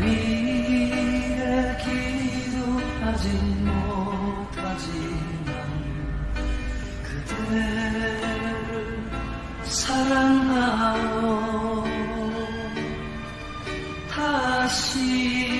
위해 기도하진 못하지만 그대를 사랑하오. 다시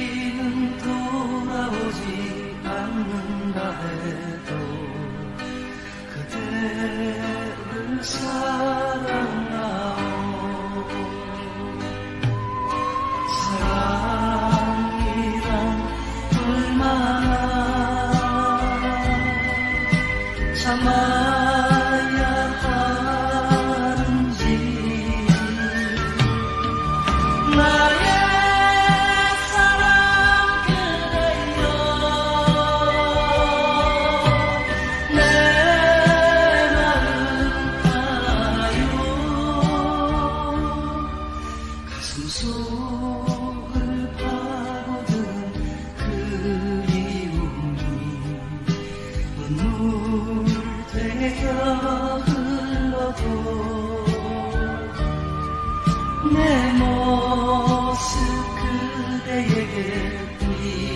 참아야 하는지. 나의 사랑 그대여 내 마음 알아요 가슴 속을 파고든 그리움이 눈물 내 모습 그대에게